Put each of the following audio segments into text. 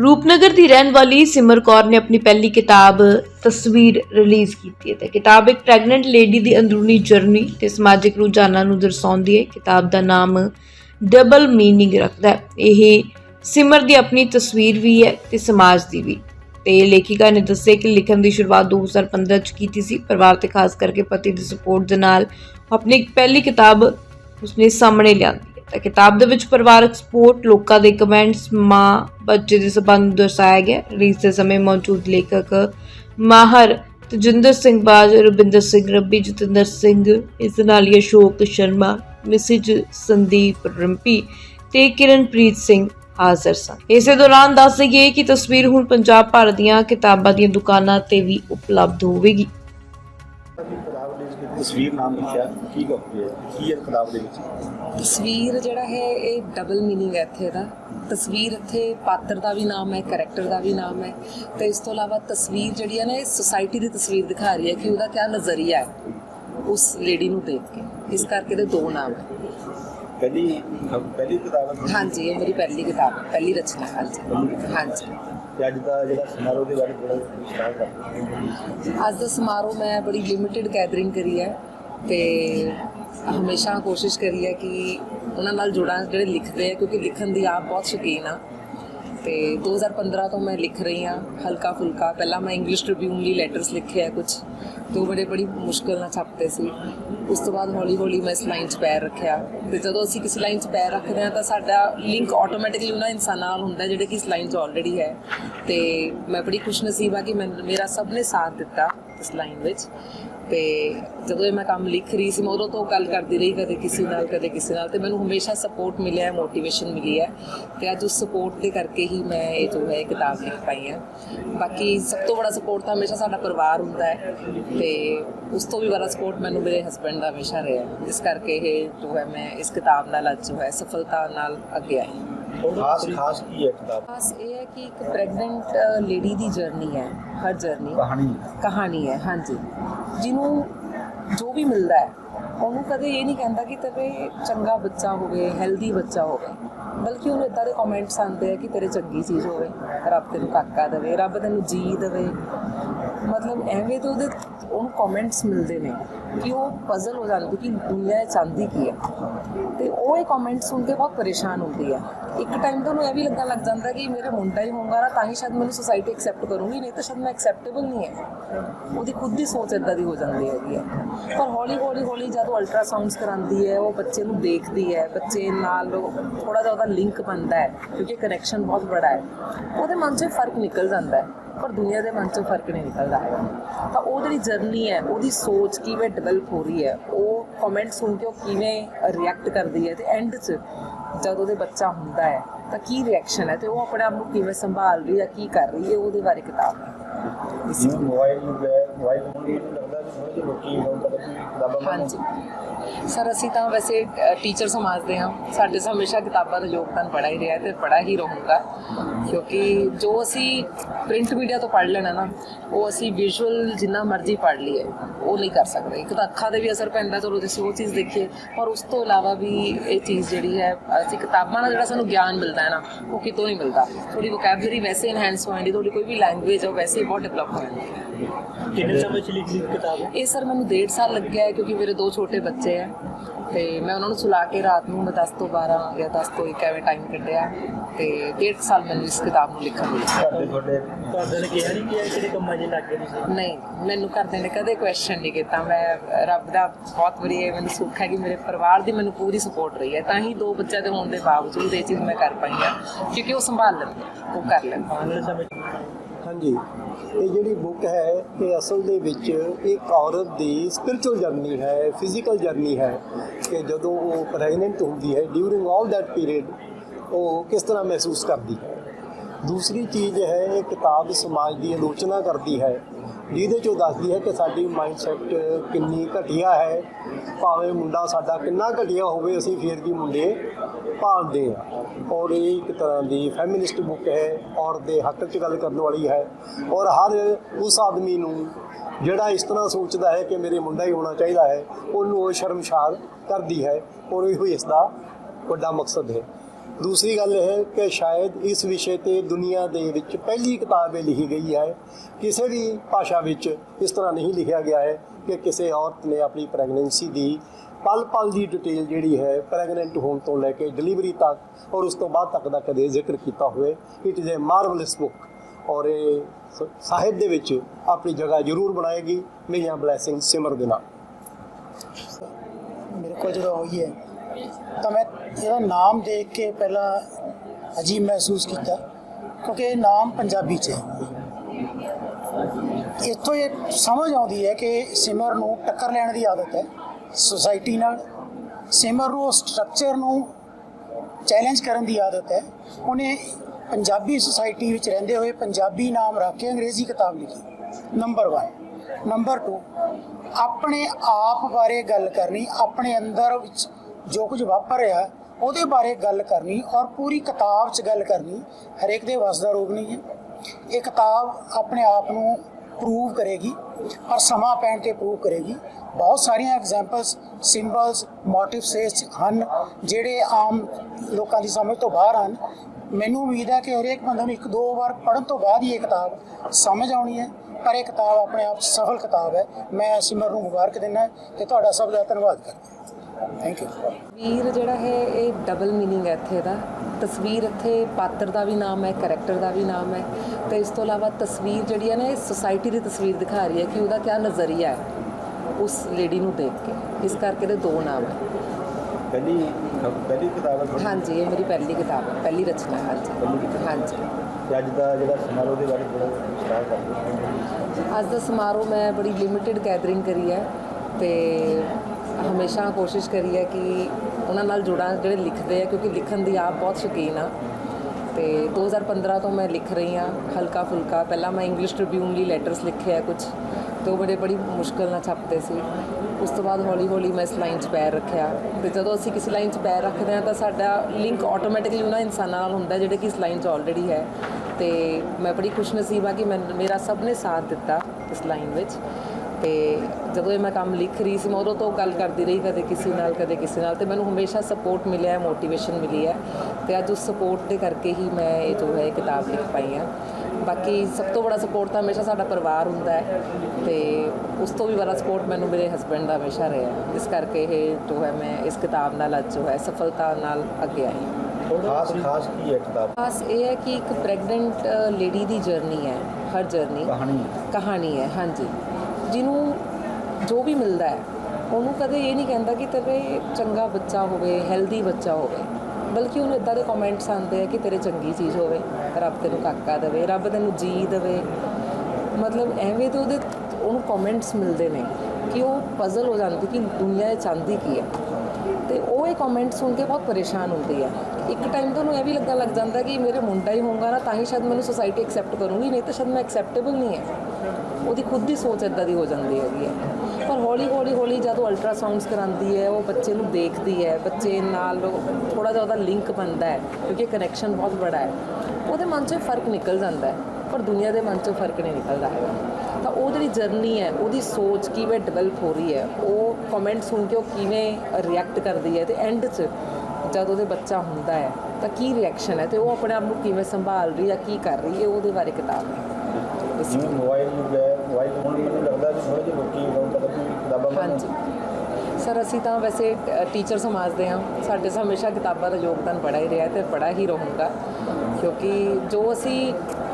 ਰੂਪਨਗਰ ਦੀ ਰਹਿਣ ਵਾਲੀ ਸਿਮਰ ਕੌਰ ਨੇ ਆਪਣੀ ਪਹਿਲੀ ਕਿਤਾਬ ਤਸਵੀਰ ਰਿਲੀਜ਼ ਕੀਤੀ ਹੈ। ਤੇ ਕਿਤਾਬ ਇੱਕ ਪ੍ਰੈਗਨੈਂਟ ਲੇਡੀ ਦੀ ਅੰਦਰੂਨੀ ਜਰਨੀ ਤੇ ਸਮਾਜਿਕ ਰੁਝਾਨਾਂ ਨੂੰ ਦਰਸਾਉਂਦੀ ਹੈ। ਕਿਤਾਬ ਦਾ ਨਾਮ ਡਬਲ ਮੀਨਿੰਗ ਰੱਖਦਾ ਹੈ। ਇਹ ਸਿਮਰ ਦੀ ਆਪਣੀ ਤਸਵੀਰ ਵੀ ਹੈ ਤੇ ਸਮਾਜ ਦੀ ਵੀ। ਤੇ ਲੇਖਿਕਾ ਨੇ ਦੱਸਿਆ ਕਿ ਲਿਖਣ ਦੀ ਸ਼ੁਰੂਆਤ 2015 ਚ ਕੀਤੀ ਸੀ। ਪਰਿਵਾਰ ਤੇ ਖਾਸ ਕਰਕੇ ਪਤੀ ਦੀ ਸਪੋਰਟ ਦੇ ਨਾਲ ਆਪਣੀ ਪਹਿਲੀ ਕਿਤਾਬ ਉਸਨੇ ਸਾਹਮਣੇ ਲਿਆਂਦੀ। ਤਾਂ ਕਿਤਾਬ ਦੇ ਵਿੱਚ ਪਰਿਵਾਰਕ ਸਪੋਰਟ, ਲੋਕਾਂ ਦੇ ਕਮੈਂਟਸ, ਮਾਂ ਬੱਚੇ ਦੇ ਸਬੰਧ ਦਰਸਾਇਆ ਗਿਆ। ਰਿਲੀਜ਼ ਦੇ ਸਮੇਂ ਮੌਜੂਦ ਲੇਖਕ ਮਾਹਰ ਤਜਿੰਦਰ ਸਿੰਘ ਬਾਜ ਰਵਿੰਦਰ ਸਿੰਘ ਰੱਬੀ, ਜਤਿੰਦਰ ਸਿੰਘ, ਇਸ ਨਾਲ ਹੀ ਅਸ਼ੋਕ ਸ਼ਰਮਾ, ਮਿਸਿਜ ਸੰਦੀਪ ਰੰਪੀ ਤੇ ਕਿਰਨਪ੍ਰੀਤ ਸਿੰਘ ਹਾਜ਼ਰ ਸਨ। ਇਸੇ ਦੌਰਾਨ ਦੱਸ ਦਈਏ ਕਿ ਤਸਵੀਰ ਹੁਣ ਪੰਜਾਬ ਭਰ ਦੀਆਂ ਕਿਤਾਬਾਂ ਦੀਆਂ ਦੁਕਾਨਾਂ ਤੇ ਵੀ ਉਪਲਬਧ ਹੋਵੇਗੀ। ਤਸਵੀਰ ਨਾਮ ਲਿਖਿਆ ਕੀ ਕਹੋਗੇ? ਕੀ ਹੈ ਕਿਤਾਬ ਦੇ ਵਿੱਚ? ਤਸਵੀਰ ਜਿਹੜਾ ਹੈ ਇਹ ਡਬਲ ਮੀਨਿੰਗ ਹੈ ਇੱਥੇ ਦਾ। ਤਸਵੀਰ ਇੱਥੇ ਪਾਤਰ ਦਾ ਵੀ ਨਾਮ ਹੈ ਕੈਰੈਕਟਰ ਦਾ ਵੀ ਨਾਮ ਹੈ। ਤੇ ਇਸ ਤੋਂ ਇਲਾਵਾ ਤਸਵੀਰ ਜਿਹੜੀ ਹੈ ਨਾ ਇਹ ਸੋਸਾਇਟੀ ਦੀ ਤਸਵੀਰ ਦਿਖਾ ਰਹੀ ਹੈ ਕਿ ਉਹਦਾ ਕੀ ਨਜ਼ਰੀਆ ਹੈ। ਉਸ ਲੇਡੀ ਨੂੰ ਦੇਖ ਕੇ। ਇਸ ਕਰਕੇ ਦੇ ਦੋ ਨਾਮ ਹੈ। ਪਹਿਲੀ ਪਹਿਲੀ ਕਿਤਾਬ ਹਾਂਜੀ ਇਹ ਮੇਰੀ ਪਹਿਲੀ ਕਿਤਾਬ ਪਹਿਲੀ ਰਚਨਾ। ਹਾਂਜੀ। ਹਾਂਜੀ। ਤੇ ਅੱਜ ਦਾ ਜਿਹੜਾ ਸਮਾਰੋਹ ਦੇ ਬਾਰੇ ਥੋੜਾ ਵਿਸਤਾਰ ਕਰਦੇ ਅੱਜ ਦਾ ਸਮਾਰੋਹ ਮੈਂ ਬੜੀ ਲਿਮਿਟਿਡ ਗੈਦਰਿੰਗ ਕਰੀ ਹੈ ਤੇ ਹਮੇਸ਼ਾ ਕੋਸ਼ਿਸ਼ ਕਰੀ ਹੈ ਕਿ ਉਹਨਾਂ ਨਾਲ ਜੁੜਾਂ ਜਿਹੜੇ ਲਿਖਦੇ ਆ, ਕਿਉਂਕਿ ਲਿਖਣ ਦੀ ਆਪ ਬਹੁਤ ਸ਼ੌਕੀਨ ਆ। ਤੇ 2015 ਤੋਂ ਮੈਂ ਲਿਖ ਰਹੀ ਹਾਂ ਹਲਕਾ ਫੁਲਕਾ। ਪਹਿਲਾਂ ਮੈਂ ਇੰਗਲਿਸ਼ ਟ੍ਰਿਬਿਊਨ ਲਈ ਲੈਟਰਸ ਲਿਖੇ ਆ ਕੁਝ ਤੇ ਉਹ ਬੜੇ ਬੜੀ ਮੁਸ਼ਕਲ ਨਾਲ ਛਪਦੇ ਸੀ। ਉਸ ਤੋਂ ਬਾਅਦ ਹੌਲੀ ਹੌਲੀ ਮੈਂ ਇਸ ਲਾਈਨ 'ਚ ਪੈਰ ਰੱਖਿਆ। ਤੇ ਜਦੋਂ ਅਸੀਂ ਕਿਸੇ ਲਾਈਨ 'ਚ ਪੈਰ ਰੱਖਦੇ ਹਾਂ ਤਾਂ ਸਾਡਾ ਲਿੰਕ ਆਟੋਮੈਟਿਕਲੀ ਉਹਨਾਂ ਇਨਸਾਨਾਂ ਨਾਲ ਹੁੰਦਾ ਜਿਹੜੇ ਕਿ ਇਸ ਲਾਈਨ 'ਚ ਆਲਰੇਡੀ ਹੈ। ਤੇ ਮੈਂ ਬੜੀ ਖੁਸ਼ਨਸੀਬ ਆ ਕਿ ਮੈਂ ਮੇਰਾ ਸਭ ਨੇ ਸਾਥ ਦਿੱਤਾ ਇਸ ਲਾਈਨ ਵਿੱਚ। ਤੇ ਜਦੋਂ ਇਹ ਮੈਂ ਕੰਮ ਲਿਖ ਰਹੀ ਸੀ, ਮੈਂ ਉਦੋਂ ਤੋਂ ਗੱਲ ਕਰਦੀ ਰਹੀ, ਕਦੇ ਕਿਸੇ ਨਾਲ, ਕਦੇ ਕਿਸੇ ਨਾਲ ਤੇ ਮੈਨੂੰ ਹਮੇਸ਼ਾ ਸਪੋਰਟ ਮਿਲਿਆ ਹੈ ਮੋਟੀਵੇਸ਼ਨ ਮਿਲੀ ਹੈ ਤੇ ਅੱਜ ਉਸ ਸਪੋਰਟ ਦੇ ਕਰਕੇ ਹੀ ਮੈਂ ਇਹ ਜੋ ਹੈ ਕਿਤਾਬ ਲਿਖ ਪਾਈ ਹਾਂ ਬਾਕੀ ਸਭ ਤੋਂ ਬੜਾ ਸਪੋਰਟ ਤਾਂ ਹਮੇਸ਼ਾ ਸਾਡਾ ਪਰਿਵਾਰ ਹੁੰਦਾ ਹੈ ਤੇ ਉਸ ਤੋਂ ਵੀ ਬੜਾ ਸਪੋਰਟ ਮੈਨੂੰ ਮੇਰੇ ਹਸਬੰਡ ਦਾ ਹਮੇਸ਼ਾ ਰਿਹਾ ਹੈ। ਇਸ ਕਰਕੇ ਇਹ ਜੋ ਹੈ ਮੈਂ ਇਸ ਕਿਤਾਬ ਨਾਲ ਅੱਜ ਜੋ ਹੈ ਸਫਲਤਾ ਨਾਲ ਅੱਗੇ ਆਈ ਖਾਸ ਖਾਸ ਕੀ ਹੈ ਕਿਤਾਬ? ਖਾਸ ਇਹ ਹੈ ਕਿ ਇੱਕ ਪ੍ਰੈਗਨੈਂਟ ਲੇਡੀ ਦੀ ਜਰਨੀ ਹੈ ਹਰ ਜਰਨੀ ਕਹਾਣੀ। ਕਹਾਣੀ ਹੈ ਹਾਂਜੀ। ਜਿਹਨੂੰ ਜੋ ਵੀ ਮਿਲਦਾ ਹੈ ਉਹਨੂੰ ਕਦੇ ਇਹ ਨਹੀਂ ਕਹਿੰਦਾ ਕਿ ਤੇਰੇ ਚੰਗਾ ਬੱਚਾ ਹੋਵੇ ਹੈਲਦੀ ਬੱਚਾ ਹੋਵੇ। ਬਲਕਿ ਉਹਨੂੰ ਇਦਾਂ ਦੇ ਕਮੈਂਟਸ ਆਉਂਦੇ ਆ ਕਿ ਤੇਰੇ ਚੰਗੀ ਚੀਜ਼ ਹੋਵੇ ਰੱਬ ਤੈਨੂੰ ਕਾਕਾ ਦੇਵੇ ਰੱਬ ਤੈਨੂੰ ਜੀ ਦੇਵੇ। ਮਤਲਬ ਐਵੇਂ ਤੇ ਉਹਦੇ ਉਹਨੂੰ ਕਮੈਂਟਸ ਮਿਲਦੇ ਨੇ ਕਿ ਉਹ ਪਜ਼ਲ ਹੋ ਜਾਂਦੀ ਕਿ ਦੁਨੀਆ ਇਹ ਚਾਹੁੰਦੀ ਕੀ ਹੈ। ਤੇ ਉਹ ਇਹ ਕਮੈਂਟ ਸੁਣ ਕੇ ਬਹੁਤ ਪਰੇਸ਼ਾਨ ਹੁੰਦੀ ਹੈ ਇੱਕ ਟਾਈਮ ਤੇ ਉਹਨੂੰ ਇਹ ਵੀ ਲੱਗਣ ਲੱਗ ਜਾਂਦਾ ਕਿ ਮੇਰੇ ਮੁੰਡਾ ਹੀ ਹੋਊਗਾ ਨਾ, ਤਾਂ ਹੀ ਸ਼ਾਇਦ ਮੈਨੂੰ ਸੋਸਾਇਟੀ ਐਕਸੈਪਟ ਕਰੂਗੀ, ਨਹੀਂ ਤਾਂ ਸ਼ਾਇਦ ਮੈਂ ਐਕਸੈਪਟੇਬਲ ਨਹੀਂ ਹੈ। ਉਹਦੀ ਖੁਦ ਦੀ ਸੋਚ ਇਦਾਂ ਦੀ ਹੋ ਜਾਂਦੀ ਹੈਗੀ ਹੈ ਪਰ ਹੌਲੀ ਹੌਲੀ ਹੌਲੀ ਜਦ ਉਹ ਅਲਟਰਾਸਾਊਂਡਸ ਕਰਾਉਂਦੀ ਹੈ, ਉਹ ਬੱਚੇ ਨੂੰ ਦੇਖਦੀ ਹੈ, ਬੱਚੇ ਨਾਲ ਥੋੜਾ ਜਿਹਾ ਉਹਦਾ ਲਿੰਕ ਬਣਦਾ ਹੈ, ਕਿਉਂਕਿ ਕਨੈਕਸ਼ਨ ਬਹੁਤ ਬੜਾ ਹੈ, ਉਹਦੇ ਮਨ 'ਚ ਫ਼ਰਕ ਨਿਕਲ ਜਾਂਦਾ ਹੈ। ਪਰ ਦੁਨੀਆ ਦੇ ਮਨ 'ਚੋਂ ਫ਼ਰਕ ਨਹੀਂ ਨਿਕਲਦਾ। ਹੈਗਾ ਤਾਂ ਉਹ ਜਿਹੜੀ ਜਰਨੀ ਹੈ, ਉਹਦੀ ਸੋਚ ਕਿਵੇਂ ਡਿਵੈਲਪ ਹੋ ਰਹੀ ਹੈ, ਉਹ ਕਮੈਂਟ ਸੁਣ ਕੇ ਉਹ ਕਿਵੇਂ ਰਿਐਕਟ ਕਰਦੀ ਹੈ ਤੇ ਐਂਡ 'ਚ ਜਦ ਉਹਦੇ ਬੱਚਾ ਹੁੰਦਾ ਹੈ, ਤਾਂ ਕੀ ਰਿਐਕਸ਼ਨ ਹੈ ਤੇ ਉਹ ਆਪਣੇ ਆਪ ਨੂੰ ਕਿਵੇਂ ਸੰਭਾਲ ਰਹੀ ਹੈ, ਕੀ ਕਰ ਰਹੀ ਹੈ, ਉਹਦੇ ਬਾਰੇ ਕਿਤਾਬ ਹੈ। ਜਿਵੇਂ ਮੋਬਾਈਲ ਯੁੱਗ ਮੋਬਾਈਲ ਨੂੰ ਲੱਗਦਾ ਕਿ ਲੋਕੀ ਲੋਕ ਕਦੇ ਕਿਤਾਬਾਂ ਹਾਂਜੀ। ਸਰ, ਅਸੀਂ ਤਾਂ ਵੈਸੇ ਟੀਚਰ ਸਮਾਜਦੇ ਹਾਂ। ਸਾਡੇ ਤੋਂ ਹਮੇਸ਼ਾ ਕਿਤਾਬਾਂ ਦਾ ਯੋਗਦਾਨ ਬੜਾ ਹੀ ਰਿਹਾ ਤੇ ਬੜਾ ਹੀ ਰਹੂਗਾ। ਕਿਉਂਕਿ ਜੋ ਅਸੀਂ ਪ੍ਰਿੰਟ ਮੀਡੀਆ ਤੋਂ ਪੜ੍ਹ ਲੈਣਾ ਨਾ, ਉਹ ਅਸੀਂ ਵਿਜ਼ੂਅਲ ਜਿੰਨਾ ਮਰਜ਼ੀ ਪੜ੍ਹ ਲਈਏ, ਉਹ ਨਹੀਂ ਕਰ ਸਕਦੇ। ਇੱਕ ਤਾਂ ਅੱਖਾਂ ਤੇ ਵੀ ਅਸਰ ਪੈਂਦਾ, ਚਲੋ ਅਸੀਂ ਉਹ ਚੀਜ਼ ਦੇਖੀਏ, ਪਰ ਉਸ ਤੋਂ ਇਲਾਵਾ ਵੀ ਇਹ ਚੀਜ਼ ਜਿਹੜੀ ਹੈ, ਅਸੀਂ ਕਿਤਾਬਾਂ ਨਾਲ ਜਿਹੜਾ ਸਾਨੂੰ ਗਿਆਨ ਮਿਲਦਾ ਹੈ ਨਾ, ਉਹ ਕਿਤੋਂ ਨਹੀਂ ਮਿਲਦਾ। ਥੋੜੀ ਵੋਕੈਬਲਰੀ ਵੈਸੇ ਇਨਹੈਂਸ ਹੋ ਜਾਂਦੀ ਥੋੜੀ ਕੋਈ ਵੀ ਲੈਂਗੁਏਜ ਉਹ ਵੈਸੇ ਬਹੁਤ ਡਿਵੈਲਪ ਹੋ ਜਾਂਦੀ ਹੈ। ਕਿੰਨੇ ਸਮੇਂ ਚ ਲਿਖੀ ਕਿਤਾਬ ਹੈ ਇਹ ਸਰ ਮੈਨੂੰ ਡੇਢ ਸਾਲ ਲੱਗਿਆ ਹੈ ਕਿਉਂਕਿ ਮੇਰੇ ਦੋ ਛੋਟੇ ਬੱਚੇ ਆ ਤੇ ਮੈਂ ਉਹਨਾਂ ਨੂੰ ਸੁਲਾ ਕੇ ਰਾਤ ਨੂੰ ਮੈਂ 10 ਤੋਂ 12 ਜਾਂ 10 ਤੋਂ 1 ਐਵੇਂ ਟਾਈਮ ਕੱਢਿਆ ਤੇ ਡੇਢ ਸਾਲ ਮੈਨੂੰ ਇਸ ਕਿਤਾਬ ਨੂੰ ਲਿਖਣ ਨੂੰ ਲੱਗਾ ਤੁਹਾਡੇ ਤੁਹਾਡੇ ਤੁਹਾਡੇ ਨੇ ਕਿਹਾ ਨਹੀਂ ਕਿ ਕਿਹੜੇ ਕੰਮਾਂ 'ਚ ਲੱਗ ਤੁਸੀਂ? ਨਹੀਂ ਮੈਨੂੰ ਘਰਦਿਆਂ ਨੇ ਕਦੇ ਕੁਐਸਚਨ ਨਹੀਂ ਕੀਤਾ। ਮੈਂ ਰੱਬ ਦਾ ਬਹੁਤ ਹੈ ਮੈਨੂੰ ਸੁੱਖ ਹੈ ਕਿ ਮੇਰੇ ਪਰਿਵਾਰ ਦੀ ਮੈਨੂੰ ਪੂਰੀ ਸਪੋਰਟ ਰਹੀ ਹੈ। ਤਾਂ ਹੀ ਦੋ ਬੱਚਿਆਂ ਦੇ ਹੋਣ ਦੇ ਬਾਵਜੂਦ ਇਹ ਚੀਜ਼ ਮੈਂ ਕਰ ਪਾਈ ਹਾਂ ਕਿਉਂਕਿ ਉਹ ਸੰਭਾਲ ਲੈਂਦੇ ਉਹ ਕਰ ਲੈਂਦੇ। ਆਉਣ ਸਮੇਂ ਹਾਂਜੀ। ਇਹ ਜਿਹੜੀ ਬੁੱਕ ਹੈ, ਇਹ ਅਸਲ ਦੇ ਵਿੱਚ ਇੱਕ ਔਰਤ ਦੀ ਸਪਿਰਚੁਅਲ ਜਰਨੀ ਹੈ ਫਿਜ਼ੀਕਲ ਜਰਨੀ ਹੈ ਕਿ ਜਦੋਂ ਉਹ ਪ੍ਰੈਗਨੈਂਟ ਹੁੰਦੀ ਹੈ ਡਿਊਰਿੰਗ ਆਲ ਦੈਟ ਪੀਰੀਅਡ ਉਹ ਕਿਸ ਤਰ੍ਹਾਂ ਮਹਿਸੂਸ ਕਰਦੀ ਹੈ? ਦੂਸਰੀ ਚੀਜ਼ ਹੈ, ਇਹ ਕਿਤਾਬ ਸਮਾਜ ਦੀ ਆਲੋਚਨਾ ਕਰਦੀ ਹੈ। ਜਿਹਦੇ ਚੋਂ ਦੱਸਦੀ ਹੈ ਕਿ ਸਾਡੀ ਮਾਈਂਡਸੈਟ ਕਿੰਨੀ ਘਟੀਆ ਹੈ। ਭਾਵੇਂ ਮੁੰਡਾ ਸਾਡਾ ਕਿੰਨਾ ਘਟੀਆ ਹੋਵੇ, ਅਸੀਂ ਫੇਰ ਵੀ ਮੁੰਡੇ ਭਾਲਦੇ ਆ ਔਰ ਇਹ ਇੱਕ ਤਰ੍ਹਾਂ ਦੀ ਫੈਮਿਨਿਸਟ ਬੁੱਕ ਹੈ ਔਰਤ ਦੇ ਹੱਕ 'ਚ ਗੱਲ ਕਰਨ ਵਾਲੀ ਹੈ। ਔਰ ਹਰ ਉਸ ਆਦਮੀ ਨੂੰ ਜਿਹੜਾ ਇਸ ਤਰ੍ਹਾਂ ਸੋਚਦਾ ਹੈ ਕਿ ਮੇਰੇ ਮੁੰਡਾ ਹੀ ਹੋਣਾ ਚਾਹੀਦਾ ਹੈ, ਉਹਨੂੰ ਉਹ ਸ਼ਰਮਸ਼ਾਰ ਕਰਦੀ ਹੈ। ਔਰ ਇਹੋ ਹੀ ਇਸ ਦਾ ਵੱਡਾ ਮਕਸਦ ਹੈ। ਦੂਸਰੀ ਗੱਲ ਇਹ ਹੈ ਕਿ ਸ਼ਾਇਦ ਇਸ ਵਿਸ਼ੇ ਤੇ ਦੁਨੀਆ ਦੇ ਵਿੱਚ ਪਹਿਲੀ ਕਿਤਾਬ ਇਹ ਲਿਖੀ ਗਈ ਹੈ, ਕਿਸੇ ਵੀ ਭਾਸ਼ਾ ਵਿੱਚ ਇਸ ਤਰ੍ਹਾਂ ਨਹੀਂ ਲਿਖਿਆ ਗਿਆ ਹੈ ਕਿ ਕਿਸੇ ਔਰਤ ਨੇ ਆਪਣੀ ਪ੍ਰੈਗਨੈਂਸੀ ਦੀ ਪਲ ਪਲ ਦੀ ਡਿਟੇਲ ਜਿਹੜੀ ਹੈ ਪ੍ਰੈਗਨੈਂਟ ਹੋਣ ਤੋਂ ਲੈ ਕੇ ਡਿਲੀਵਰੀ ਤੱਕ ਔਰ ਉਸ ਤੋਂ ਬਾਅਦ ਤੱਕ ਦਾ ਕਦੇ ਜ਼ਿਕਰ ਕੀਤਾ ਹੋਵੇ। It is a marvellous book ਔਰ ਇਹ ਸ- ਸਾਹਿਤ ਦੇ ਵਿੱਚ ਆਪਣੀ ਜਗ੍ਹਾ ਜ਼ਰੂਰ ਬਣਾਏਗੀ। ਮੇਰੀਆਂ ਬਲੇਸਿੰਗ ਸਿਮਰ ਦੇ ਨਾਲ ਮੇਰੇ ਕੋਲ ਜਦੋਂ ਹੋਈ ਹੈ ਤਾਂ ਮੈਂ ਇਹਦਾ ਨਾਮ ਦੇਖ ਕੇ ਪਹਿਲਾਂ ਅਜੀਬ ਮਹਿਸੂਸ ਕੀਤਾ, ਕਿਉਂਕਿ ਇਹ ਨਾਮ ਪੰਜਾਬੀ 'ਚ ਹੈ। ਇੱਥੋਂ ਇਹ ਸਮਝ ਆਉਂਦੀ ਹੈ ਕਿ ਸਿਮਰ ਨੂੰ ਟੱਕਰ ਲੈਣ ਦੀ ਆਦਤ ਹੈ ਸੁਸਾਇਟੀ ਨਾਲ। ਸਿਮਰ ਨੂੰ ਸਟਰਕਚਰ ਨੂੰ ਚੈਲੰਜ ਕਰਨ ਦੀ ਆਦਤ ਹੈ। ਉਹਨੇ ਪੰਜਾਬੀ ਸੁਸਾਇਟੀ ਵਿੱਚ ਰਹਿੰਦੇ ਹੋਏ ਪੰਜਾਬੀ ਨਾਮ ਰੱਖ ਕੇ ਅੰਗਰੇਜ਼ੀ ਕਿਤਾਬ ਲਿਖੀ। ਨੰਬਰ 1 ਨੰਬਰ 2 ਆਪਣੇ ਆਪ ਬਾਰੇ ਗੱਲ ਕਰਨੀ, ਆਪਣੇ ਅੰਦਰ ਵਿੱਚ ਜੋ ਕੁਝ ਵਾਪਰ ਰਿਹਾ ਉਹਦੇ ਬਾਰੇ ਗੱਲ ਕਰਨੀ ਔਰ ਪੂਰੀ ਕਿਤਾਬ 'ਚ ਗੱਲ ਕਰਨੀ ਹਰੇਕ ਦੇ ਵੱਸ ਦਾ ਰੋਗ ਨਹੀਂ ਹੈ। ਇਹ ਕਿਤਾਬ ਆਪਣੇ ਆਪ ਨੂੰ ਪ੍ਰੂਵ ਕਰੇਗੀ ਔਰ ਸਮਾਂ ਪੈਣ ਤੇ ਪ੍ਰੂਵ ਕਰੇਗੀ। ਬਹੁਤ ਸਾਰੀਆਂ ਐਗਜ਼ਾਮਪਲਸ ਸਿੰਬਲਸ ਮੋਟਿਵਸ 'ਚ ਹਨ, ਜਿਹੜੇ ਆਮ ਲੋਕਾਂ ਦੀ ਸਮਝ ਤੋਂ ਬਾਹਰ ਹਨ। ਮੈਨੂੰ ਉਮੀਦ ਹੈ ਕਿ ਹਰੇਕ ਬੰਦੇ ਨੂੰ ਇੱਕ ਦੋ ਵਾਰ ਪੜ੍ਹਨ ਤੋਂ ਬਾਅਦ ਹੀ ਇਹ ਕਿਤਾਬ ਸਮਝ ਆਉਣੀ ਹੈ, ਪਰ ਇਹ ਕਿਤਾਬ ਆਪਣੇ ਆਪ 'ਚ ਸਫਲ ਕਿਤਾਬ ਹੈ। ਮੈਂ ਸਿਮਰ ਨੂੰ ਮੁਬਾਰਕ ਦਿੰਦਾ ਤੇ ਤੁਹਾਡਾ ਸਭ ਦਾ ਧੰਨਵਾਦ ਕਰਦਾ ਥੈਂਕ ਯੂ ਵੀਰ ਜਿਹੜਾ ਹੈ ਇਹ ਡਬਲ ਮੀਨਿੰਗ ਹੈ ਇੱਥੇ ਦਾ। ਤਸਵੀਰ ਇੱਥੇ ਪਾਤਰ ਦਾ ਵੀ ਨਾਮ ਹੈ ਕੈਰੈਕਟਰ ਦਾ ਵੀ ਨਾਮ ਹੈ। ਤੇ ਇਸ ਤੋਂ ਇਲਾਵਾ ਤਸਵੀਰ ਜਿਹੜੀ ਹੈ ਨਾ ਇਹ ਸੋਸਾਇਟੀ ਦੀ ਤਸਵੀਰ ਦਿਖਾ ਰਹੀ ਹੈ ਕਿ ਉਹਦਾ ਕੀ ਨਜ਼ਰੀਆ ਹੈ ਉਸ ਲੇਡੀ ਨੂੰ ਦੇਖ ਕੇ। ਇਸ ਕਰਕੇ ਦੇ ਦੋ ਨਾਮ ਹੈ। ਪਹਿਲੀ ਪਹਿਲੀ ਕਿਤਾਬ ਹੈ ਤੁਹਾਡੀ? ਹਾਂਜੀ ਇਹ ਮੇਰੀ ਪਹਿਲੀ ਕਿਤਾਬ ਹੈ ਪਹਿਲੀ ਰਚਨਾ ਹੈ ਪਹਿਲੀ ਹਾਂਜੀ ਕਿਤਾਬ। ਹਾਂਜੀ। ਤੇ ਅੱਜ ਦਾ ਜਿਹੜਾ ਸਮਾਰੋਹ ਦੇ ਬਾਰੇ ਥੋੜਾ ਵਿਸਤਾਰ ਕਰ ਦਿਓ। ਅੱਜ ਦਾ ਸਮਾਰੋਹ ਮੈਂ ਬੜੀ ਲਿਮਿਟਿਡ ਗੈਦਰਿੰਗ ਕਰੀ ਹੈ ਤੇ ਹਮੇਸ਼ਾ ਕੋਸ਼ਿਸ਼ ਕਰੀ ਹੈ ਕਿ ਉਹਨਾਂ ਨਾਲ ਜੁੜਾਂ ਜਿਹੜੇ ਲਿਖਦੇ ਆ, ਕਿਉਂਕਿ ਲਿਖਣ ਦੀ ਆਪ ਬਹੁਤ ਸ਼ੌਕੀਨ ਆ। ਤੇ 2015 ਤੋਂ ਮੈਂ ਲਿਖ ਰਹੀ ਹਾਂ ਹਲਕਾ ਫੁਲਕਾ ਪਹਿਲਾਂ ਮੈਂ ਇੰਗਲਿਸ਼ ਟ੍ਰਿਬਿਊਨ ਲਈ ਲੈਟਰਸ ਲਿਖੇ ਆ ਕੁਝ ਤੇ ਉਹ ਬੜੇ, ਬੜੀ ਮੁਸ਼ਕਲ ਨਾਲ ਛਪਦੇ ਸੀ। ਉਸ ਤੋਂ ਬਾਅਦ ਹੌਲੀ ਹੌਲੀ ਮੈਂ ਇਸ ਲਾਈਨ 'ਚ ਪੈਰ ਰੱਖਿਆ। ਤੇ ਜਦੋਂ ਅਸੀਂ ਕਿਸੇ ਲਾਈਨ 'ਚ ਪੈਰ ਰੱਖਦੇ ਹਾਂ, ਤਾਂ ਸਾਡਾ ਲਿੰਕ ਆਟੋਮੈਟਿਕਲੀ ਉਹਨਾਂ ਇਨਸਾਨਾਂ ਨਾਲ ਹੁੰਦਾ, ਜਿਹੜੇ ਕਿ ਇਸ ਲਾਈਨ 'ਚ ਆਲਰੇਡੀ ਹੈ। ਤੇ ਮੈਂ ਬੜੀ ਖੁਸ਼ਨਸੀਬ ਹਾਂ ਕਿ ਮੈਂ ਮੇਰਾ ਸਭ ਨੇ ਸਾਥ ਦਿੱਤਾ ਇਸ ਲਾਈਨ ਵਿੱਚ। ਤੇ ਜਦੋਂ ਇਹ ਮੈਂ ਕੰਮ ਲਿਖ ਰਹੀ ਸੀ ਮੈਂ ਉਦੋਂ ਤੋਂ ਗੱਲ ਕਰਦੀ ਰਹੀ ਕਦੇ ਕਿਸੇ ਨਾਲ ਕਦੇ ਕਿਸੇ ਨਾਲ ਤੇ ਮੈਨੂੰ ਹਮੇਸ਼ਾ ਸਪੋਰਟ ਮਿਲਿਆ ਹੈ ਮੋਟੀਵੇਸ਼ਨ ਮਿਲੀ ਹੈ ਤੇ ਅੱਜ ਉਸ ਸਪੋਰਟ ਦੇ ਕਰਕੇ ਹੀ ਮੈਂ ਇਹ ਜੋ ਹੈ ਕਿਤਾਬ ਲਿਖ ਪਾਈ ਹਾਂ। ਬਾਕੀ ਸਭ ਤੋਂ ਬੜਾ ਸਪੋਰਟ ਤਾਂ ਹਮੇਸ਼ਾ ਸਾਡਾ ਪਰਿਵਾਰ ਹੁੰਦਾ ਹੈ ਤੇ ਉਸ ਤੋਂ ਵੀ ਬੜਾ ਸਪੋਰਟ ਮੈਨੂੰ ਮੇਰੇ ਹਸਬੰਡ ਦਾ ਹਮੇਸ਼ਾ ਰਿਹਾ ਇਸ ਕਰਕੇ ਇਹ ਜੋ ਹੈ ਮੈਂ ਇਸ ਕਿਤਾਬ ਨਾਲ ਅੱਜ ਜੋ ਹੈ ਸਫਲਤਾ ਨਾਲ ਅੱਗੇ ਆਈ ਖਾਸ ਖਾਸ ਕੀ ਹੈ ਕਿਤਾਬ? ਖਾਸ ਇਹ ਹੈ ਕਿ ਇੱਕ ਪ੍ਰੈਗਨੈਂਟ ਲੇਡੀ ਦੀ ਜਰਨੀ ਹੈ ਹਰ ਜਰਨੀ ਕਹਾਣੀ ਕਹਾਣੀ ਹੈ ਹਾਂਜੀ। ਜਿਹਨੂੰ ਜੋ ਵੀ ਮਿਲਦਾ ਹੈ, ਉਹਨੂੰ ਕਦੇ ਇਹ ਨਹੀਂ ਕਹਿੰਦਾ ਕਿ ਤੇਰੇ ਚੰਗਾ ਬੱਚਾ ਹੋਵੇ ਹੈਲਦੀ ਬੱਚਾ ਹੋਵੇ। ਬਲਕਿ ਉਹਨੂੰ ਇਦਾਂ ਦੇ ਕਮੈਂਟਸ ਆਉਂਦੇ ਆ ਕਿ ਤੇਰੇ ਚੰਗੀ ਚੀਜ਼ ਹੋਵੇ, ਰੱਬ ਤੈਨੂੰ ਕਾਕਾ ਦੇਵੇ, ਰੱਬ ਤੈਨੂੰ ਜੀ ਦੇਵੇ। ਮਤਲਬ ਐਵੇਂ ਦੇ ਉਹਦੇ, ਉਹਨੂੰ ਕਮੈਂਟਸ ਮਿਲਦੇ ਨੇ ਕਿ ਉਹ ਪਜ਼ਲ ਹੋ ਜਾਂਦੀ ਕਿ ਦੁਨੀਆ ਇਹ ਚਾਹੁੰਦੀ ਕੀ ਹੈ। ਤੇ ਉਹ ਇਹ ਕਮੈਂਟ ਸੁਣ ਕੇ ਬਹੁਤ ਪਰੇਸ਼ਾਨ ਹੁੰਦੀ ਹੈ। ਇੱਕ ਟਾਈਮ ਤੋਂ ਉਹਨੂੰ ਇਹ ਵੀ ਲੱਗਣ ਲੱਗ ਜਾਂਦਾ ਕਿ ਮੇਰੇ ਮੁੰਡਾ ਹੀ ਹੋਊਗਾ ਨਾ, ਤਾਂ ਹੀ ਸ਼ਾਇਦ ਮੈਨੂੰ ਸੋਸਾਇਟੀ ਐਕਸੈਪਟ ਕਰੂਗੀ, ਨਹੀਂ ਤਾਂ ਸ਼ਾਇਦ ਮੈਂ ਐਕਸੈਪਟੇਬਲ ਨਹੀਂ ਹੈ। ਉਹਦੀ ਖੁਦ ਦੀ ਸੋਚ ਇਦਾਂ ਦੀ ਹੋ ਜਾਂਦੀ ਹੈਗੀ ਹੈ। ਪਰ ਹੌਲੀ ਹੌਲੀ ਹੌਲੀ ਜਦੋਂ ਅਲਟਰਾਸਾਊਂਡਸ ਕਰਾਉਂਦੀ ਹੈ, ਉਹ ਬੱਚੇ ਨੂੰ ਦੇਖਦੀ ਹੈ, ਬੱਚੇ ਨਾਲ ਥੋੜਾ ਜਿਹਾ ਉਹਦਾ ਲਿੰਕ ਬਣਦਾ ਹੈ, ਕਿਉਂਕਿ ਕਨੈਕਸ਼ਨ ਬਹੁਤ ਬੜਾ ਹੈ। ਉਹਦੇ ਮਨ 'ਚ ਫ਼ਰਕ ਨਿਕਲ ਜਾਂਦਾ ਹੈ, ਪਰ ਦੁਨੀਆ ਦੇ ਮਨ 'ਚੋਂ ਫ਼ਰਕ ਨਹੀਂ ਨਿਕਲਦਾ ਹੈਗਾ। ਤਾਂ ਉਹ ਜਿਹੜੀ ਜਰਨੀ ਹੈ, ਉਹਦੀ ਸੋਚ ਕਿਵੇਂ ਡਿਵੈਲਪ ਹੋ ਰਹੀ ਹੈ, ਉਹ ਕਮੈਂਟ ਸੁਣ ਕੇ ਉਹ ਕਿਵੇਂ ਰਿਐਕਟ ਕਰਦੀ ਹੈ, ਤੇ ਐਂਡ 'ਚ ਜਦ ਉਹਦੇ ਬੱਚਾ ਹੁੰਦਾ ਹੈ ਤਾਂ ਕੀ ਰਿਐਕਸ਼ਨ ਹੈ? ਤੇ ਉਹ ਆਪਣੇ ਆਪ ਨੂੰ ਕਿਵੇਂ ਸੰਭਾਲ ਰਹੀ ਹੈ ਕੀ ਕਰ ਰਹੀ ਹੈ ਉਹਦੇ ਬਾਰੇ ਕਿਤਾਬ ਹੈ। ਜਿਵੇਂ ਮੋਬਾਈਲ ਯੁੱਗ ਹੈ ਮੋਬਾਈਲ ਹੁਣ ਮੈਨੂੰ ਲੱਗਦਾ ਵੀ ਥੋੜੇ ਜਿਹੇ ਲੋਕੀ ਹੁਣ ਪਤਾ ਵੀ ਕਿਤਾਬਾਂ ਪੜ੍ਹਨ ਹਾਂਜੀ। ਸਰ ਅਸੀਂ ਤਾਂ ਵੈਸੇ ਟੀਚਰ ਸਮਾਜ ਦੇ ਹਾਂ। ਸਾਡੇ ਹਮੇਸ਼ਾ ਕਿਤਾਬਾਂ ਦਾ ਯੋਗਦਾਨ ਬੜਾ ਹੀ ਰਿਹਾ ਤੇ ਬੜਾ ਹੀ ਰਹੂਗਾ। ਕਿਉਂਕਿ ਜੋ ਅਸੀਂ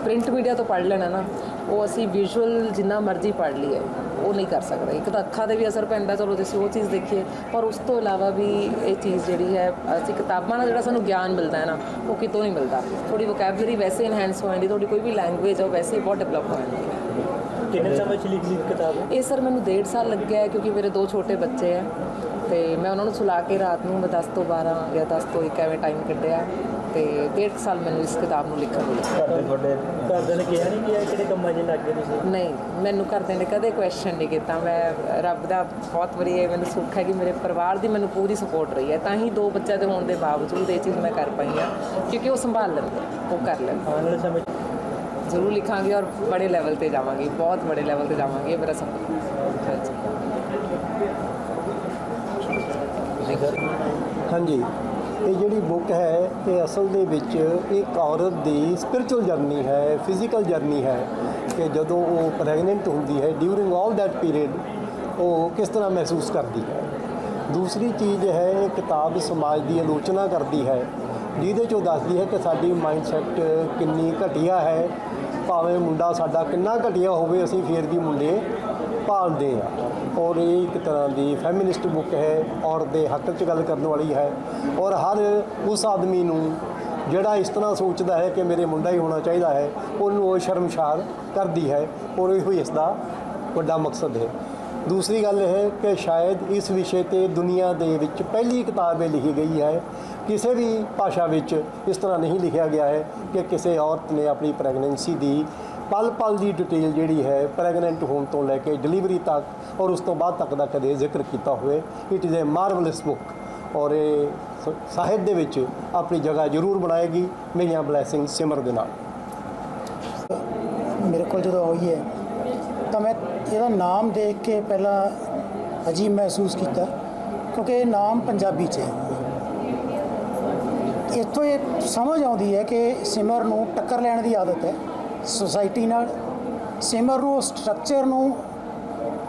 ਪ੍ਰਿੰਟ ਮੀਡੀਆ ਤੋਂ ਪੜ੍ਹ ਲੈਣਾ ਨਾ ਉਹ ਅਸੀਂ ਵਿਜ਼ੂਅਲ ਜਿੰਨਾ ਮਰਜ਼ੀ ਪੜ੍ਹ ਲਈਏ ਉਹ ਨਹੀਂ ਕਰ ਸਕਦੇ। ਇੱਕ ਤਾਂ ਅੱਖਾਂ ਤੇ ਵੀ ਅਸਰ ਪੈਂਦਾ ਚਲੋ ਅਸੀਂ ਉਹ ਚੀਜ਼ ਦੇਖੀਏ ਪਰ ਉਸ ਤੋਂ ਇਲਾਵਾ ਵੀ ਇਹ ਚੀਜ਼ ਜਿਹੜੀ ਹੈ ਅਸੀਂ ਕਿਤਾਬਾਂ ਨਾਲ ਜਿਹੜਾ ਸਾਨੂੰ ਗਿਆਨ ਮਿਲਦਾ ਹੈ ਨਾ ਉਹ ਕਿਤੋਂ ਨਹੀਂ ਮਿਲਦਾ। ਥੋੜੀ ਵੋਕੈਬਲਰੀ ਵੈਸੇ ਇਨਹੈਂਸ ਹੋ ਜਾਂਦੀ ਤੁਹਾਡੀ ਕੋਈ ਵੀ ਲੈਂਗੁਏਜ ਹੈ ਉਹ ਵੈਸੇ ਹੀ ਬਹੁਤ ਡਿਵੈਲਪ ਹੋ ਜਾਂਦੀ ਹੈ। ਕਿੰਨੇ ਸਮੇਂ ਚ ਲਿਖੀ ਕਿਤਾਬ? ਇਹ ਸਰ ਮੈਨੂੰ ਡੇਢ ਸਾਲ ਲੱਗਿਆ ਕਿਉਂਕਿ ਮੇਰੇ ਦੋ ਛੋਟੇ ਬੱਚੇ ਆ ਤੇ ਮੈਂ ਉਹਨਾਂ ਨੂੰ ਸੁਲਾ ਕੇ ਰਾਤ ਨੂੰ ਮੈਂ 10 ਤੋਂ 12 ਜਾਂ 10 ਤੋਂ 1 ਐਵੇਂ ਟਾਈਮ ਕੱਢਿਆ ਤੇ ਡੇਢ ਸਾਲ ਮੈਨੂੰ ਇਸ ਕਿਤਾਬ ਨੂੰ ਲਿਖਣ ਨੂੰ ਲੱਗਾ ਘਰ ਦੇ ਤੁਹਾਡੇ ਘਰਦਿਆਂ ਨੇ ਕਿਹਾ ਨਹੀਂ ਕਿ ਇਹ ਕਿਹੜੇ ਕੰਮਾਂ 'ਚ ਲੱਗ ਤੁਸੀਂ? ਨਹੀਂ ਮੈਨੂੰ ਘਰਦਿਆਂ ਨੇ ਕਦੇ ਕੁਐਸਚਨ ਨਹੀਂ ਕੀਤਾ। ਮੈਂ ਰੱਬ ਦਾ ਬਹੁਤ ਹੈ ਮੈਨੂੰ ਸੁੱਖ ਹੈ ਕਿ ਮੇਰੇ ਪਰਿਵਾਰ ਦੀ ਮੈਨੂੰ ਪੂਰੀ ਸਪੋਰਟ ਰਹੀ ਹੈ। ਤਾਂ ਹੀ ਦੋ ਬੱਚਿਆਂ ਦੇ ਹੋਣ ਦੇ ਬਾਵਜੂਦ ਇਹ ਚੀਜ਼ ਮੈਂ ਕਰ ਪਾਈ ਹਾਂ ਕਿਉਂਕਿ ਉਹ ਸੰਭਾਲ ਲੈਂਦੇ ਉਹ ਕਰ ਲੈਂਦੇ। ਆਉਣ ਵਾਲੇ ਸਮੇਂ ਜ਼ਰੂਰ ਲਿਖਾਂਗੇ ਔਰ ਬੜੇ ਲੈਵਲ ਤੇ ਜਾਵਾਂਗੇ ਬਹੁਤ ਬੜੇ ਲੈਵਲ ਤੇ ਜਾਵਾਂਗੇ ਮੇਰਾ ਸੁਪਨਾ। ਹਾਂਜੀ ਹਾਂਜੀ। ਇਹ ਜਿਹੜੀ ਬੁੱਕ ਹੈ, ਇਹ ਅਸਲ ਦੇ ਵਿੱਚ ਇੱਕ ਔਰਤ ਦੀ ਸਪਿਰਚੁਅਲ ਜਰਨੀ ਹੈ ਫਿਜ਼ੀਕਲ ਜਰਨੀ ਹੈ ਕਿ ਜਦੋਂ ਉਹ ਪ੍ਰੈਗਨੈਂਟ ਹੁੰਦੀ ਹੈ ਡਿਊਰਿੰਗ ਆਲ ਦੈਟ ਪੀਰੀਅਡ ਉਹ ਕਿਸ ਤਰ੍ਹਾਂ ਮਹਿਸੂਸ ਕਰਦੀ ਹੈ? ਦੂਸਰੀ ਚੀਜ਼ ਹੈ, ਇਹ ਕਿਤਾਬ ਸਮਾਜ ਦੀ ਆਲੋਚਨਾ ਕਰਦੀ ਹੈ, ਜਿਹਦੇ ਚੋਂ ਦੱਸਦੀ ਹੈ ਕਿ ਸਾਡੀ ਮਾਈਂਡਸੈਟ ਕਿੰਨੀ ਘਟੀਆ ਹੈ, ਭਾਵੇਂ ਮੁੰਡਾ ਸਾਡਾ ਕਿੰਨਾ ਘਟੀਆ ਹੋਵੇ, ਅਸੀਂ ਫੇਰ ਵੀ ਮੁੰਡੇ ਭਾਲਦੇ ਆ ਔਰ ਇਹ ਇੱਕ ਤਰ੍ਹਾਂ ਦੀ ਫੈਮਿਨਿਸਟ ਬੁੱਕ ਹੈ ਔਰਤ ਦੇ ਹੱਕ 'ਚ ਗੱਲ ਕਰਨ ਵਾਲੀ ਹੈ। ਔਰ ਹਰ ਉਸ ਆਦਮੀ ਨੂੰ ਜਿਹੜਾ ਇਸ ਤਰ੍ਹਾਂ ਸੋਚਦਾ ਹੈ ਕਿ ਮੇਰੇ ਮੁੰਡਾ ਹੀ ਹੋਣਾ ਚਾਹੀਦਾ ਹੈ, ਉਹਨੂੰ ਉਹ ਸ਼ਰਮਸ਼ਾਰ ਕਰਦੀ ਹੈ। ਔਰ ਇਹੋ ਹੀ ਇਸ ਦਾ ਵੱਡਾ ਮਕਸਦ ਹੈ। ਦੂਸਰੀ ਗੱਲ ਇਹ ਹੈ ਕਿ ਸ਼ਾਇਦ ਇਸ ਵਿਸ਼ੇ ਤੇ ਦੁਨੀਆ ਦੇ ਵਿੱਚ ਪਹਿਲੀ ਕਿਤਾਬ ਇਹ ਲਿਖੀ ਗਈ ਹੈ। ਕਿਸੇ ਵੀ ਭਾਸ਼ਾ ਵਿੱਚ ਇਸ ਤਰ੍ਹਾਂ ਨਹੀਂ ਲਿਖਿਆ ਗਿਆ ਹੈ ਕਿ ਕਿਸੇ ਔਰਤ ਨੇ ਆਪਣੀ ਪ੍ਰੈਗਨੈਂਸੀ ਦੀ ਪਲ ਪਲ ਦੀ ਡਿਟੇਲ ਜਿਹੜੀ ਹੈ ਪ੍ਰੈਗਨੈਂਟ ਹੋਣ ਤੋਂ ਲੈ ਕੇ ਡਿਲੀਵਰੀ ਤੱਕ ਔਰ ਉਸ ਤੋਂ ਬਾਅਦ ਤੱਕ ਦਾ ਕਦੇ ਜ਼ਿਕਰ ਕੀਤਾ ਹੋਵੇ। It is a marvellous book ਔਰ ਇਹ ਸ- ਸਾਹਿਤ ਦੇ ਵਿੱਚ ਆਪਣੀ ਜਗ੍ਹਾ ਜ਼ਰੂਰ ਬਣਾਏਗੀ। ਮੇਰੀਆਂ ਬਲੇਸਿੰਗ ਸਿਮਰ ਦੇ ਨਾਲ। ਮੇਰੇ ਕੋਲ ਜਦੋਂ ਆਈ ਹੈ, ਤਾਂ ਮੈਂ ਇਹਦਾ ਨਾਮ ਦੇਖ ਕੇ ਪਹਿਲਾਂ ਅਜੀਬ ਮਹਿਸੂਸ ਕੀਤਾ, ਕਿਉਂਕਿ ਇਹ ਨਾਮ ਪੰਜਾਬੀ 'ਚ ਹੈ। ਇੱਥੋਂ ਇਹ ਸਮਝ ਆਉਂਦੀ ਹੈ ਕਿ ਸਿਮਰ ਨੂੰ ਟੱਕਰ ਲੈਣ ਦੀ ਆਦਤ ਹੈ। ਸੁਸਾਇਟੀ ਨਾਲ ਸਿਮਰ ਨੂੰ ਸਟਰਕਚਰ ਨੂੰ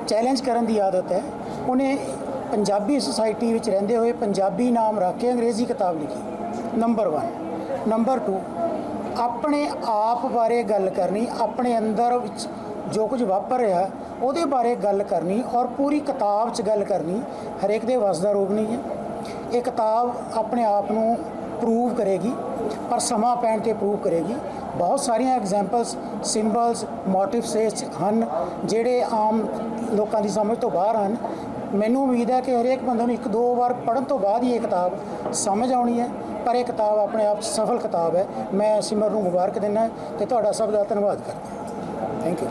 ਚੈਲੰਜ ਕਰਨ ਦੀ ਆਦਤ ਹੈ। ਉਹਨੇ ਪੰਜਾਬੀ ਸੁਸਾਇਟੀ ਵਿੱਚ ਰਹਿੰਦੇ ਹੋਏ ਪੰਜਾਬੀ ਨਾਮ ਰੱਖ ਕੇ ਅੰਗਰੇਜ਼ੀ ਕਿਤਾਬ ਲਿਖੀ। ਨੰਬਰ 1 ਨੰਬਰ 2 ਆਪਣੇ ਆਪ ਬਾਰੇ ਗੱਲ ਕਰਨੀ, ਆਪਣੇ ਅੰਦਰ ਵਿੱਚ ਜੋ ਕੁਝ ਵਾਪਰ ਰਿਹਾ, ਉਹਦੇ ਬਾਰੇ ਗੱਲ ਕਰਨੀ ਔਰ ਪੂਰੀ ਕਿਤਾਬ 'ਚ ਗੱਲ ਕਰਨੀ ਹਰੇਕ ਦੇ ਵੱਸ ਦਾ ਰੋਗ ਨਹੀਂ ਹੈ। ਇਹ ਕਿਤਾਬ ਆਪਣੇ ਆਪ ਨੂੰ ਪ੍ਰੂਵ ਕਰੇਗੀ, ਪਰ ਸਮਾਂ ਪੈਣ ਤੇ ਪ੍ਰੂਵ ਕਰੇਗੀ। ਬਹੁਤ ਸਾਰੀਆਂ ਐਗਜ਼ਾਮਪਲਸ ਸਿੰਬਲਸ ਮੋਟਿਵਸ ਇਸ ਹਨ, ਜਿਹੜੇ ਆਮ ਲੋਕਾਂ ਦੀ ਸਮਝ ਤੋਂ ਬਾਹਰ ਹਨ। ਮੈਨੂੰ ਉਮੀਦ ਹੈ ਕਿ ਹਰੇਕ ਬੰਦੇ ਨੂੰ ਇੱਕ ਦੋ ਵਾਰ ਪੜ੍ਹਨ ਤੋਂ ਬਾਅਦ ਹੀ ਇਹ ਕਿਤਾਬ ਸਮਝ ਆਉਣੀ ਹੈ, ਪਰ ਇਹ ਕਿਤਾਬ ਆਪਣੇ ਆਪ ਸਫਲ ਕਿਤਾਬ ਹੈ। ਮੈਂ ਸਿਮਰ ਨੂੰ ਮੁਬਾਰਕ ਦਿੰਦਾ ਤੇ ਤੁਹਾਡਾ ਸਭ ਦਾ ਧੰਨਵਾਦ ਕਰਦਾ ਥੈਂਕ ਯੂ